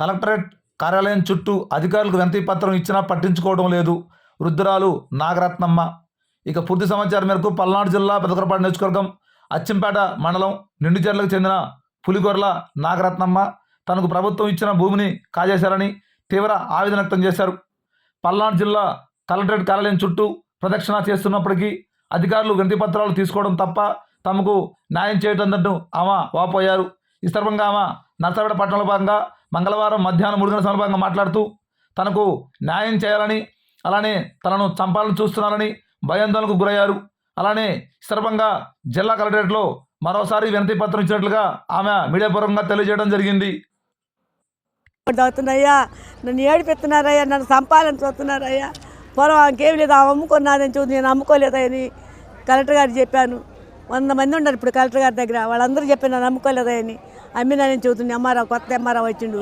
Collectorate కార్యాలయం చుట్టూ అధికారులకు వినతి పత్రం ఇచ్చినా పట్టించుకోవడం లేదు. వృద్ధురాలు నాగరత్నమ్మ. ఇక పూర్తి సమాచారం మేరకు పల్నాడు జిల్లా పెదకరపాడు నియోజకవర్గం అచ్చంపేట మండలం నిండుచెర్లకు చెందిన పులిగొర్ల నాగరత్నమ్మ తనకు ప్రభుత్వం ఇచ్చిన భూమిని కాజేశారని తీవ్ర ఆవేదన వ్యక్తం చేశారు. పల్నాడు జిల్లా కలెక్టరేట్ కార్యాలయం చుట్టూ ప్రదక్షిణ చేస్తున్నప్పటికీ అధికారులు వినతి పత్రాలు తీసుకోవడం తప్ప తమకు న్యాయం చేయటందంటూ ఆమె వాపోయారు. ఈ సందర్భంగా ఆమె నర్సపేట పట్టణంలో భాగంగా మంగళవారం మధ్యాహ్నం మూడు గంటల సందర్భంగా మాట్లాడుతూ తనకు న్యాయం చేయాలని అలానే తనను చంపాలని చూస్తున్నారని భయాందోళనకు గురయ్యారు. అలానే సందర్భంగా జిల్లా కలెక్టరేట్లో మరోసారి వినతి పత్రం ఇచ్చినట్లుగా ఆమె మీడియా పూర్వకంగా తెలియజేయడం జరిగింది. అవుతున్నాయ్యా నన్ను ఏడిపెత్తున్నారయ్యా నన్ను సంపాలని చూస్తున్నారయ్యా. పొలం ఇంకేం లేదు ఆమె అమ్ముకున్నదని చూసి నేను అమ్ముకోలేదని కలెక్టర్ గారు చెప్పాను. వంద మంది ఉన్నారు ఇప్పుడు కలెక్టర్ గారి దగ్గర. వాళ్ళందరూ చెప్పాను నన్ను అమ్ముకోలేదని అమ్మినానని చెబుతుంది ఎంఆర్ఆ కొత్త ఎంఆర్ఆ వచ్చిండు.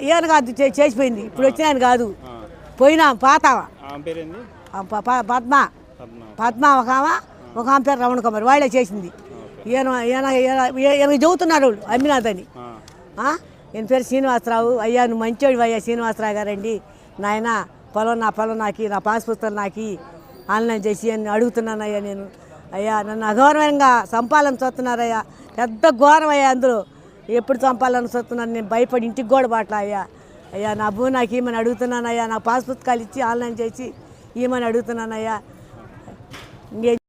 ఈయన కాదు చేసిపోయింది. ఇప్పుడు వచ్చిన ఆయన కాదు. పోయినా పాత పద్మ. పద్మ. ఒక ఆమె ఒక ఆమె పేరు రమణ కుమార్. వాళ్ళే చేసింది. ఈయన ఈయన ఈయన- ఈయనకి చెబుతున్నారు వాళ్ళు ఆ? ఈయన పేరు శ్రీనివాసరావు. అయ్యా నువ్వు మంచోడు అయ్యా శ్రీనివాసరావు గారండి నాయన పొలం నా పొలం నాకి నా పాస్ పుస్తకం నాకి ఆన్లైన్ చేసి అని అడుగుతున్నానయ్యా నేను. అయ్యా నన్ను అఘోరమంగా చంపాలని చూస్తున్నారయ్యా. పెద్ద ఘోరం అయ్యా అందరూ. ఎప్పుడు చంపాలని చూస్తున్నాను నేను భయపడి ఇంటికి కూడా బాట్లా అయ్యా. అయ్యా నా భూ నాకు ఏమని అడుగుతున్నానయ్యా. నా పాస్ పుస్తకాలు ఇచ్చి ఆన్లైన్ చేసి ఏమని అడుగుతున్నానయ్యా. ఇంకే